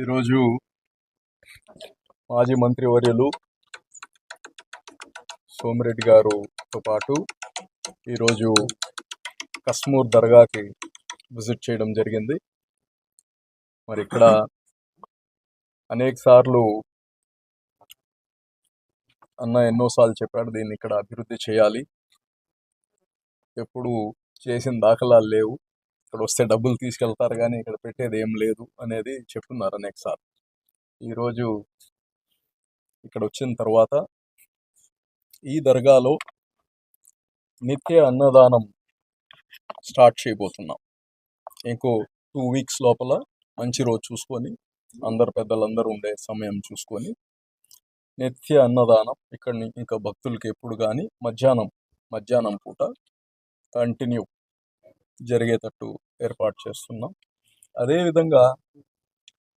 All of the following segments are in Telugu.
ఈరోజు మాజీ మంత్రివర్యులు సోమిరెడ్డి గారుతో పాటు ఈరోజు కస్మూర్ దర్గాకి విజిట్ చేయడం జరిగింది. మరి ఇక్కడ అనేక సార్లు అన్న ఎన్నోసార్లు చెప్పాడు దీన్ని ఇక్కడ అభివృద్ధి చేయాలి. ఎప్పుడు చేసిన దాఖలాలు లేవు. ఇక్కడ వస్తే డబ్బులు తీసుకెళ్తారు కానీ ఇక్కడ పెట్టేది ఏం లేదు అనేది చెప్తున్నారు అనేక సార్ ఈరోజు ఇక్కడ వచ్చిన తర్వాత ఈ దర్గాలో నిత్య అన్నదానం స్టార్ట్ చేయబోతున్నాం. ఇంకో టూ వీక్స్ లోపల మంచి రోజు చూసుకొని అందరు పెద్దలందరూ ఉండే సమయం చూసుకొని నిత్య అన్నదానం ఇక్కడ ఇంకా భక్తులకి ఎప్పుడు కానీ మధ్యాహ్నం మధ్యాహ్నం పూట కంటిన్యూ జరిగేటట్టు ఏర్పాటు చేస్తున్నాం. అదేవిధంగా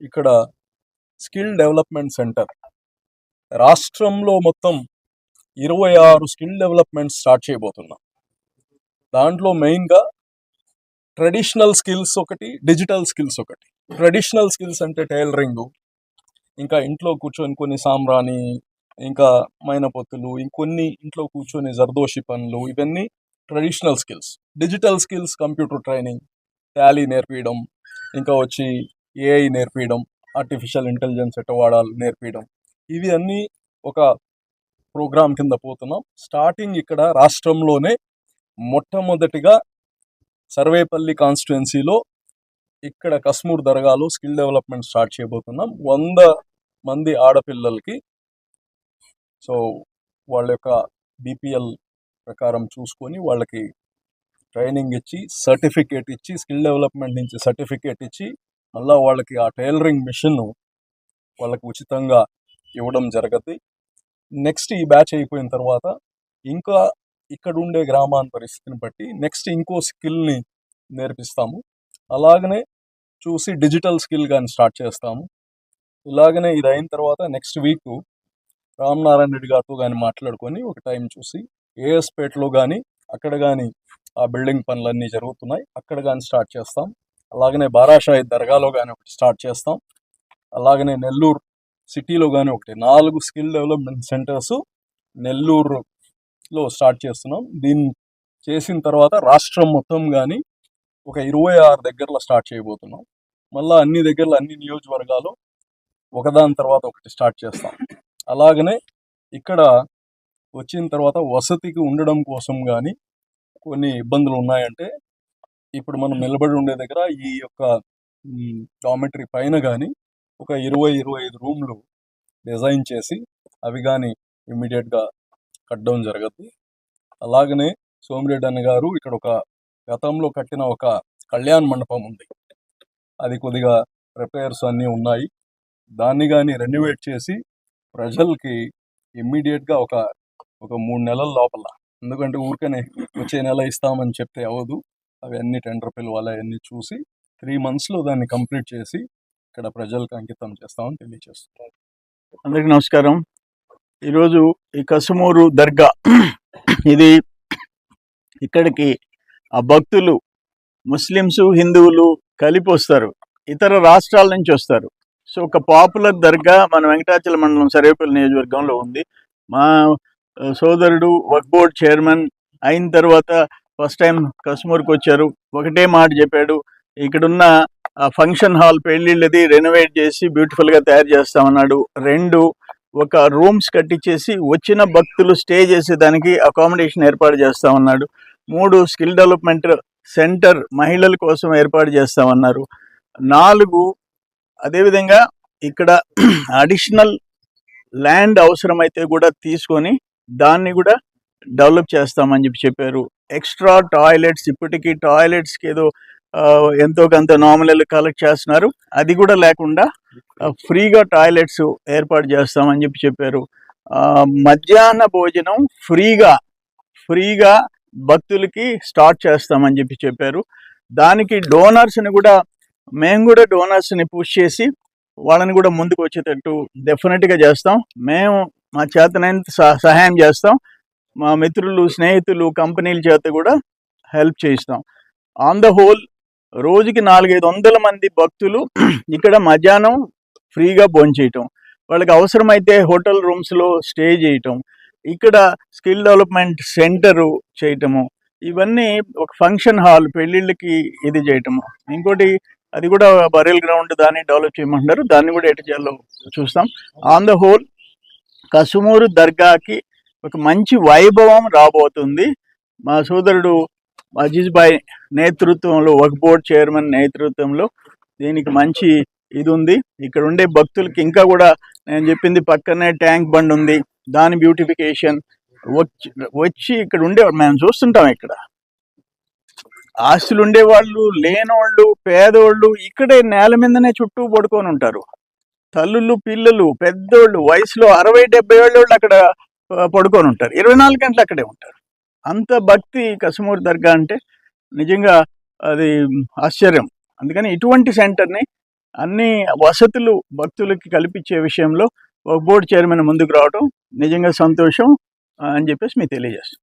ఇక్కడ స్కిల్ డెవలప్మెంట్ సెంటర్. రాష్ట్రంలో మొత్తం ఇరవై ఆరు స్కిల్ డెవలప్మెంట్ స్టార్ట్ చేయబోతున్నాం. దాంట్లో మెయిన్గా ట్రెడిషనల్ స్కిల్స్ ఒకటి డిజిటల్ స్కిల్స్ ఒకటి. ట్రెడిషనల్ స్కిల్స్ అంటే టైలరింగ్ ఇంకా ఇంట్లో కూర్చొని కొన్ని సాంబ్రాణి ఇంకా మైనపొత్తులు ఇంకొన్ని ఇంట్లో కూర్చొని జర్దోషి పనులు ఇవన్నీ traditional skills digital skills computer training Tally నేర్పించడం ఇంకా వచ్చి ఏఐ నేర్పించడం ఆర్టిఫిషియల్ ఇంటెలిజెన్స్ ఎట్ట వాడాలి నేర్పించడం ఇవి అన్నీ ఒక ప్రోగ్రాం కింద పోతున్నాం. స్టార్టింగ్ ఇక్కడ రాష్ట్రంలోనే మొట్టమొదటిగా సర్వేపల్లి కాన్స్టిట్యున్సీలో ఇక్కడ కస్మూర్ దర్గాలో స్కిల్ డెవలప్మెంట్ స్టార్ట్ చేయబోతున్నాం. వంద మంది ఆడపిల్లలకి సో వాళ్ళ యొక్క బీపీఎల్ ప్రకారం చూసుకొని వాళ్ళకి ట్రైనింగ్ ఇచ్చి సర్టిఫికేట్ ఇచ్చి స్కిల్ డెవలప్మెంట్ నుంచి సర్టిఫికేట్ ఇచ్చి మళ్ళీ వాళ్ళకి ఆ టైలరింగ్ మిషన్ వాళ్ళకి ఉచితంగా ఇవ్వడం జరగదు నెక్స్ట్ ఈ బ్యాచ్ అయిపోయిన తర్వాత ఇంకా ఇక్కడ ఉండే గ్రామాన్ని పరిస్థితిని బట్టి నెక్స్ట్ ఇంకో స్కిల్ని నేర్పిస్తాము. అలాగనే చూసి డిజిటల్ స్కిల్ కానీ స్టార్ట్ చేస్తాము. ఇలాగనే ఇది అయిన తర్వాత నెక్స్ట్ వీక్ రామనారాయణ రెడ్డి గారితో కానీ మాట్లాడుకొని ఒక టైం చూసి ఏఎస్పేటలో కానీ అక్కడ కానీ ఆ బిల్డింగ్ పనులన్నీ జరుగుతున్నాయి. అక్కడ కానీ స్టార్ట్ చేస్తాం. అలాగనే బారాషాయి దర్గాలో కానీ ఒకటి స్టార్ట్ చేస్తాం. అలాగనే నెల్లూరు సిటీలో కానీ ఒకటి. నాలుగు స్కిల్ డెవలప్మెంట్ సెంటర్స్ నెల్లూరులో స్టార్ట్ చేస్తున్నాం. దీన్ని చేసిన తర్వాత రాష్ట్రం మొత్తం కానీ ఒక ఇరవై ఆరు దగ్గరలో స్టార్ట్ చేయబోతున్నాం. మళ్ళీ అన్ని దగ్గరలో అన్ని నియోజకవర్గాలు ఒకదాని తర్వాత ఒకటి స్టార్ట్ చేస్తాం. అలాగనే ఇక్కడ వచ్చిన తర్వాత వసతికి ఉండడం కోసం కానీ కొన్ని ఇబ్బందులు ఉన్నాయంటే ఇప్పుడు మనం నిలబడి ఉండే దగ్గర ఈ యొక్క డామెటరీ పైన కానీ ఒక ఇరవై ఇరవై ఐదు రూమ్లు డిజైన్ చేసి అవి కానీ ఇమ్మీడియట్గా కట్టడం జరగదు అలాగనే సోమిరెడ్డి అన్న గారు ఇక్కడ ఒక గతంలో కట్టిన ఒక కళ్యాణ్ మండపం ఉంది. అది కొద్దిగా రిపేర్స్ అన్నీ ఉన్నాయి. దాన్ని కానీ రెన్యువేట్ చేసి ప్రజలకి ఇమ్మీడియట్గా ఒక ఒక మూడు నెలల లోపల. ఎందుకంటే ఊరికనే వచ్చే నెల ఇస్తామని చెప్తే అవ్వదు. అవి అన్ని టెండర్ పిలవాలి అవన్నీ చూసి త్రీ మంత్స్లో దాన్ని కంప్లీట్ చేసి ఇక్కడ ప్రజలకు అంకితం చేస్తామని తెలియజేస్తున్నాం అందరికీ నమస్కారం. ఈరోజు ఈ కసుమూరు దర్గా ఇది ఇక్కడికి ఆ భక్తులు ముస్లిమ్స్ హిందువులు కలిపి వస్తారు. ఇతర రాష్ట్రాల నుంచి వస్తారు. సో ఒక పాపులర్ దర్గా మన వెంకటాచల మండలం సర్వేపల్లి నియోజకవర్గంలో ఉంది. మా సోదరుడు వర్క్ బోర్డ్ చైర్మన్ అయిన తర్వాత ఫస్ట్ టైం కస్టమర్కి వచ్చారు. ఒకటే మాట చెప్పాడు ఇక్కడున్న ఫంక్షన్ హాల్ పెళ్ళిళ్ళది రెనోవేట్ చేసి బ్యూటిఫుల్గా తయారు చేస్తామన్నాడు. రెండు ఒక రూమ్స్ కట్టించేసి వచ్చిన భక్తులు స్టే చేసేదానికి అకామిడేషన్ ఏర్పాటు చేస్తామన్నాడు. మూడు స్కిల్ డెవలప్మెంట్ సెంటర్ మహిళల కోసం ఏర్పాటు చేస్తామన్నారు. నాలుగు అదేవిధంగా ఇక్కడ అడిషనల్ ల్యాండ్ అవసరమైతే కూడా తీసుకొని దాన్ని కూడా డెవలప్ చేస్తామని చెప్పి చెప్పారు. ఎక్స్ట్రా టాయిలెట్స్ ఇప్పటికీ టాయిలెట్స్కి ఏదో ఎంతో కొంత నామినల్ కలెక్ట్ చేస్తున్నారు. అది కూడా లేకుండా ఫ్రీగా టాయిలెట్స్ ఏర్పాటు చేస్తామని చెప్పి చెప్పారు. మధ్యాహ్న భోజనం ఫ్రీగా ఫ్రీగా భక్తులకి స్టార్ట్ చేస్తామని చెప్పి చెప్పారు. దానికి డోనర్స్ని కూడా మేము కూడా డోనర్స్ని పుష్ చేసి వాళ్ళని కూడా ముందుకు వచ్చేటట్టు డెఫినెట్గా చేస్తాం. మేము మా చేతనైనంత సహాయం చేస్తాం. మా మిత్రులు స్నేహితులు కంపెనీల చేత కూడా హెల్ప్ చేయిస్తాం. ఆన్ ద హోల్ రోజుకి నాలుగైదు వందల మంది భక్తులు ఇక్కడ మధ్యాహ్నం ఫ్రీగా భోంచేయటం వాళ్ళకి అవసరమైతే హోటల్ రూమ్స్లో స్టే చేయటం. ఇక్కడ స్కిల్ డెవలప్మెంట్ సెంటరు చేయటము. ఇవన్నీ ఒక ఫంక్షన్ హాల్ పెళ్ళిళ్ళకి ఇది చేయటము. ఇంకోటి అది కూడా బరెల్ గ్రౌండ్ దాన్ని డెవలప్ చేయమంటున్నారు. దాన్ని కూడా ఎటు చేయాలో చూస్తాం. ఆన్ ద హోల్ కసుమూరు దర్గాకి ఒక మంచి వైభవం రాబోతుంది. మా సోదరుడు అజీజ్ భాయ్ నేతృత్వంలో ఒక బోర్డ్ చైర్మన్ నేతృత్వంలో దీనికి మంచి ఇది ఉంది. ఇక్కడ ఉండే భక్తులకి ఇంకా కూడా నేను చెప్పింది పక్కనే ట్యాంక్ బండ్ ఉంది. దాని బ్యూటిఫికేషన్ వచ్చి వచ్చి ఇక్కడ ఉండే మేము చూస్తుంటాం ఇక్కడ. ఆస్తులు ఉండేవాళ్ళు లేనోళ్ళు పేదోళ్ళు ఇక్కడే నేల మీదనే చుట్టూ పడుకొని ఉంటారు. తల్లులు పిల్లలు పెద్దోళ్ళు వయసులో అరవై డెబ్బై ఏళ్ళు అక్కడ పడుకొని ఉంటారు. ఇరవై నాలుగు గంటలు అక్కడే ఉంటారు. అంత భక్తి కసుమూరి దర్గా అంటే నిజంగా అది ఆశ్చర్యం. అందుకని ఇటువంటి సెంటర్ని అన్ని వసతులు భక్తులకి కల్పించే విషయంలో ఒక బోర్డు చైర్మన్ ముందుకు రావడం నిజంగా సంతోషం అని చెప్పేసి మీకు తెలియజేస్తాను.